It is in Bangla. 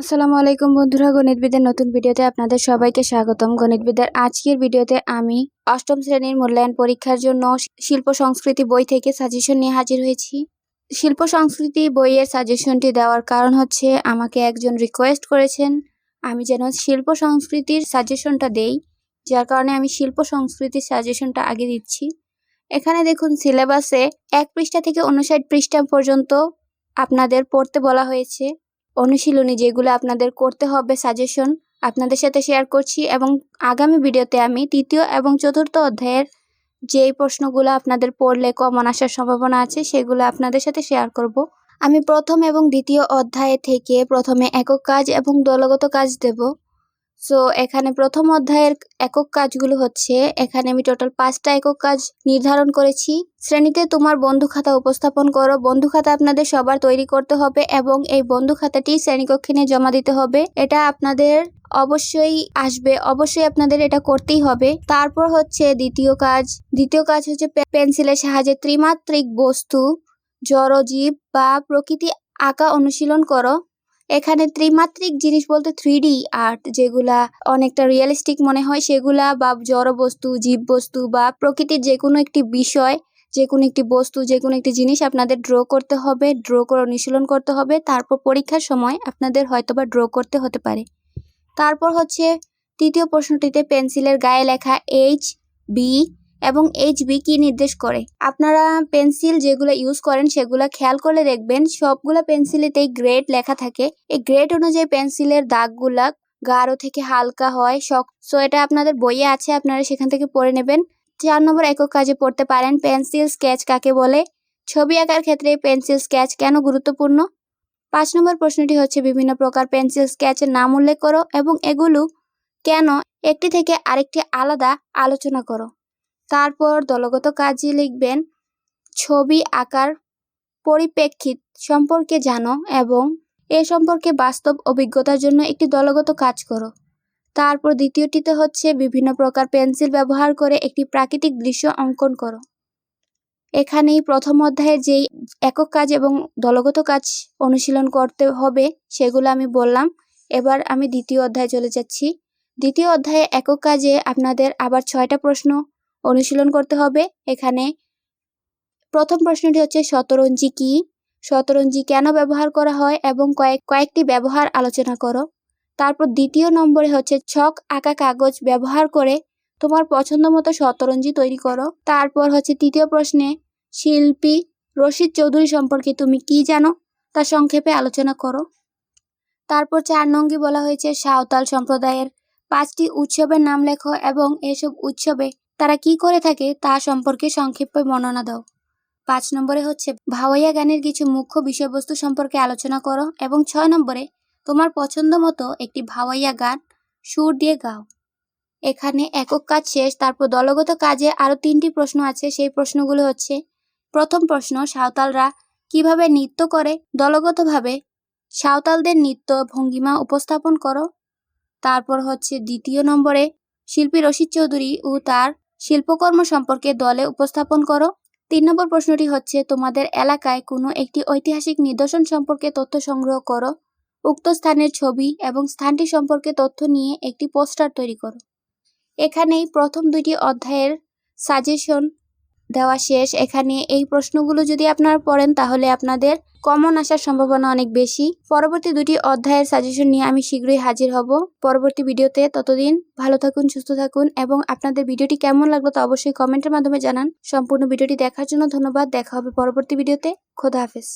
আসসালামু আলাইকুম বন্ধুরা গণিতবিদের নতুন ভিডিওতে আপনাদের সবাইকে স্বাগতম। গণিতবিদের আজকের ভিডিওতে আমি অষ্টম শ্রেণির মূল্যায়ন পরীক্ষার জন্য শিল্প সংস্কৃতি বই থেকে সাজেশন নিয়ে হাজির হয়েছি। শিল্প সংস্কৃতি বইয়ের সাজেশনটি দেওয়ার কারণ হচ্ছে আমাকে একজন রিকোয়েস্ট করেছেন, আমি যেন শিল্প সংস্কৃতির সাজেশনটা দেই, যার কারণে আমি শিল্প সংস্কৃতির সাজেশনটা আগে দিচ্ছি। এখানে দেখুন সিলেবাসে এক পৃষ্ঠা থেকে উনষাট পৃষ্ঠা পর্যন্ত আপনাদের পড়তে বলা হয়েছে। অনুশীলনী যেগুলো আপনাদের করতে হবে সাজেশন আপনাদের সাথে শেয়ার করছি এবং আগামী ভিডিওতে আমি তৃতীয় এবং চতুর্থ অধ্যায়ের যেই প্রশ্নগুলো আপনাদের পড়লে কমন আসার সম্ভাবনা আছে, সেগুলো আপনাদের সাথে শেয়ার করব। আমি প্রথম এবং দ্বিতীয় অধ্যায় থেকে প্রথমে একক কাজ এবং দলগত কাজ দেব। সো এখানে প্রথম অধ্যায়ের একক কাজগুলো হচ্ছে, এখানে আমি টোটাল পাঁচটা একক কাজ নির্ধারণ করেছি। শ্রেণীতে তোমার বন্ধু খাতা উপস্থাপন করো। বন্ধু খাতা আপনাদের সবার তৈরি করতে হবে এবং এই বন্ধু খাতাটি শ্রেণীকক্ষে নিয়ে জমা দিতে হবে। এটা আপনাদের অবশ্যই আসবে, অবশ্যই আপনাদের এটা করতেই হবে। তারপর হচ্ছে দ্বিতীয় কাজ। দ্বিতীয় কাজ হচ্ছে পেন্সিলের সাহায্যে ত্রিমাত্রিক বস্তু, জড়জীব বা প্রকৃতি আঁকা অনুশীলন করো। এখানে ত্রিমাত্রিক জিনিস বলতে থ্রি আর্ট যেগুলা অনেকটা রিয়েলিস্টিক মনে হয়, সেগুলা বা জড় বস্তু জীব বস্তু বা প্রকৃতির যে কোনো একটি বিষয় যে কোনো একটি বস্তু যে কোনো একটি জিনিস আপনাদের ড্র করতে হবে ড্র করে অনুশীলন করতে হবে, তারপর পরীক্ষার সময় আপনাদের হয়তোবা ড্র করতে হতে পারে। তারপর হচ্ছে, তৃতীয় প্রশ্নটিতে পেন্সিলের গায়ে লেখা এইচ বি এবং এইচ বি কি নির্দেশ করে? আপনারা পেন্সিল যেগুলো ইউজ করেন সেগুলো খেয়াল করে দেখবেন। সবগুলো পেন্সিলেতেই গ্রেড লেখা থাকে। এই গ্রেড অনুযায়ী পেন্সিলের দাগগুলা গাঢ় থেকে হালকা হয় শক সো এটা আপনাদের বইয়ে আছে, আপনারা সেখান থেকে পড়ে নেবেন। চার নম্বর একক কাজে পড়তে পারেন। পেন্সিল স্কেচ কাকে বলে? ছবি আঁকার ক্ষেত্রে পেন্সিল স্কেচ কেন গুরুত্বপূর্ণ? পাঁচ নম্বর প্রশ্নটি হচ্ছে, বিভিন্ন প্রকার পেন্সিল স্কেচের নাম উল্লেখ করো এবং এগুলো কেন একটি থেকে আরেকটি আলাদা আলোচনা করো? তারপর দলগত কাজে লিখবেন ছবি আঁকার পরিপ্রেক্ষিত সম্পর্কে জানো এবং এ সম্পর্কে বাস্তব অভিজ্ঞতার জন্য একটি দলগত কাজ করো। তারপর দ্বিতীয়টিতে হচ্ছে বিভিন্ন প্রকার পেন্সিল ব্যবহার করে একটি প্রাকৃতিক দৃশ্য অঙ্কন করো। এখানেই প্রথম অধ্যায়ে যেই একক কাজ এবং দলগত কাজ অনুশীলন করতে হবে সেগুলো আমি বললাম। এবার আমি দ্বিতীয় অধ্যায়ে চলে যাচ্ছি। দ্বিতীয় অধ্যায়ে একক কাজে আপনাদের আবার ছয়টা প্রশ্ন অনুশীলন করতে হবে। এখানে প্রথম প্রশ্নটি হচ্ছে, শতরঞ্জি কি? শতরঞ্জি কেন ব্যবহার করা হয় এবং কয়েক, কয়েকটি ব্যবহার আলোচনা করো। তারপর দ্বিতীয় নম্বরে হচ্ছে, ছক আঁকা কাগজ ব্যবহার করে তোমার পছন্দ মতো শতরঞ্জি তৈরি করো। তারপর হচ্ছে তৃতীয় প্রশ্নে, শিল্পী রশিদ চৌধুরী সম্পর্কে তুমি কি জানো? তা সংক্ষেপে আলোচনা করো। তারপর চার নঙ্গি বলা হয়েছে, সাঁওতাল সম্প্রদায়ের পাঁচটি উৎসবের নাম লেখো এবং এসব উৎসবে তারা কি করে থাকে তা সম্পর্কে সংক্ষেপে বর্ণনা দাও। পাঁচ নম্বরে হচ্ছে, ভাওয়াইয়া গানের কিছু মুখ্য বিষয়বস্তু সম্পর্কে আলোচনা করো এবং ছয় নম্বরে, তোমার পছন্দ মতো একটি ভাওয়াইয়া গান সুর দিয়ে গাও। এখানে একক কাজ শেষ, তারপর দলগত কাজে আরও তিনটি প্রশ্ন আছে, সেই প্রশ্নগুলো হচ্ছে, প্রথম প্রশ্ন, সাঁওতালরা কীভাবে নৃত্য করে? দলগতভাবে সাঁওতালদের নৃত্য ভঙ্গিমা উপস্থাপন করো। তারপর হচ্ছে, দ্বিতীয় নম্বরে, শিল্পী রশিদ চৌধুরী ও তার শিল্পকর্ম সম্পর্কে দলে উপস্থাপন করো। তিন নম্বর প্রশ্নটি হচ্ছে, তোমাদের এলাকায় কোনো একটি ঐতিহাসিক নিদর্শন সম্পর্কে তথ্য সংগ্রহ করো। উক্ত স্থানের ছবি এবং স্থানটি সম্পর্কে তথ্য নিয়ে একটি পোস্টার তৈরি করো। এখানেই প্রথম দুইটি অধ্যায়ের সাজেশন দেওয়া শেষ। এখানে এই প্রশ্নগুলো যদি আপনারা পড়েন, তাহলে আপনাদের কমন আসার সম্ভাবনা অনেক বেশি। পরবর্তী দুটি অধ্যায়ের সাজেশন নিয়ে আমি শীঘ্রই হাজির হব। পরবর্তী ভিডিওতে ততদিন ভালো থাকুন, সুস্থ থাকুন এবং আপনাদের ভিডিওটি কেমন লাগল তা অবশ্যই কমেন্টের মাধ্যমে জানান। সম্পূর্ণ ভিডিওটি দেখার জন্য ধন্যবাদ। দেখা হবে পরবর্তী ভিডিওতে। খোদা হাফেজ।